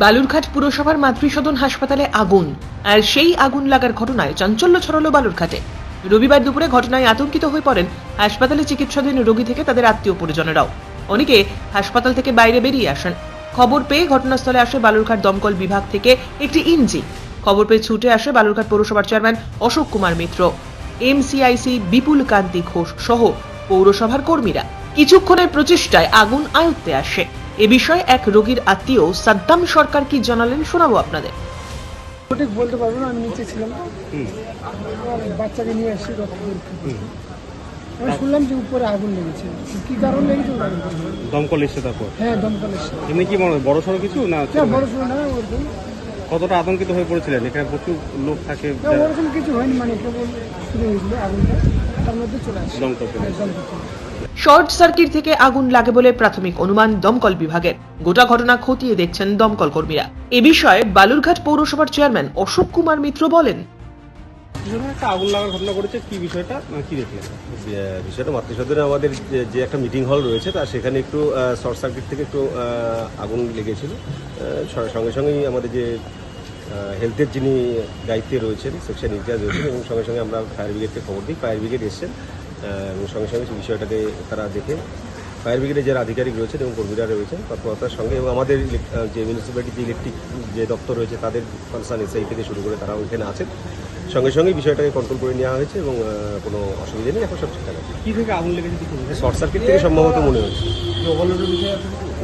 বালুরঘাট পুরসভার মাতৃসদন হাসপাতালে আগুন। আর সেই আগুন লাগার ঘটনায় চাঞ্চল্য ছড়ালো বালুরঘাটে। রবিবার দুপুরে ঘটনায় আতঙ্কিত হয়ে পড়েন হাসপাতালে চিকিৎসাধীন রোগী থেকে তাদের আত্মীয় পরিজনেরাও। অনেকে হাসপাতাল থেকে বাইরে বেরিয়ে আসেন। খবর পেয়ে ঘটনাস্থলে আসে বালুরঘাট দমকল বিভাগ থেকে একটি ইঞ্জিন। খবর পেয়ে ছুটে আসে বালুরঘাট পৌরসভার চেয়ারম্যান অশোক কুমার মিত্র। এমসিআইসি বিপুল কান্তি ঘোষ সহ পৌরসভার কর্মীরা। কিছুক্ষণের প্রচেষ্টায় আগুন আয়ত্তে আসে। এ বিষয়ে এক রোগীর আত্মীয় সাদ্দাম সরকার কি জানালেন শোনাবো আপনাদের। সঠিক বলতে পারব না আমি নিচে ছিলাম। বাচ্চাকে নিয়ে এসেছি রক্ত আমি শুনলাম যে উপরে আগুন লেগেছে। কি কারণ লেগেছে। দমকল এসছে তারপর? হ্যাঁ দমকলের সাথে এমনি কি মনে হয় বড় সড়ো কিছু না না বড় সড়ো না ওরকম। কতটা আতঙ্কিত হয়ে পড়েছিলেন? এখানে প্রচুর লোক থাকে ওরকম কিছু হয়নি মানে কেবল শুরু হয়েছিল আগুনটা। তার মধ্যে চলে আসে। দমকল শর্ট সার্কিট থেকে আগুন লাগে বলে প্রাথমিক অনুমান দমকল বিভাগের। গোটা ঘটনা খতিয়ে দেখছেন দমকল কর্মীরা। এ বিষয়ে বালুরঘাট পৌরসভার চেয়ারম্যান অশোক কুমার মিত্র বলেন। একটা আগুন লাগার ঘটনা ঘটেছে কি বিষয়টা? কি দেখলেন? বিষয়টা মাতৃসদনে আমাদের যে- একটা মিটিং হল রয়েছে তা সেখানে একটু শর্ট সার্কিট থেকে একটু আগুন লেগেছিল। সঙ্গে সঙ্গেই আমাদের যে হেলথের যিনি দায়িত্বে রয়েছেন সেকশন ইনচার্জ রয়েছেন এবং সঙ্গে সঙ্গে আমরা ফায়ার ব্রিগেডকে খবর দিই ফায়ার ব্রিগেড এসছেন। এবং সঙ্গে সঙ্গে সেই বিষয়টাকে তারা দেখে ফায়ার ব্রিগেডের যারা আধিকারিক রয়েছেন এবং কর্মীরা রয়েছেন তৎপরতার সঙ্গে এবং আমাদের যে মিউনিসিপ্যালিটি যে ইলেকট্রিক যে দপ্তর রয়েছে তাদের কনসার্ন এসআই থেকে শুরু করে তারা ওইখানে আছেন। সঙ্গে সঙ্গে বিষয়টাকে কন্ট্রোল করে নেওয়া হয়েছে এবং কোনো অসুবিধা নেই এখন সব ঠিকঠাক আছে। কি থেকে আগুন লেগেছে শর্ট সার্কিট থেকে সম্ভবত মনে হচ্ছে।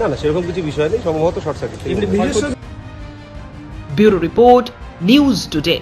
না না সেরকম কিছু বিষয় নেই সম্ভবত শর্ট সার্কিট থেকে ব্যুরো রিপোর্ট নিউজ টুডে।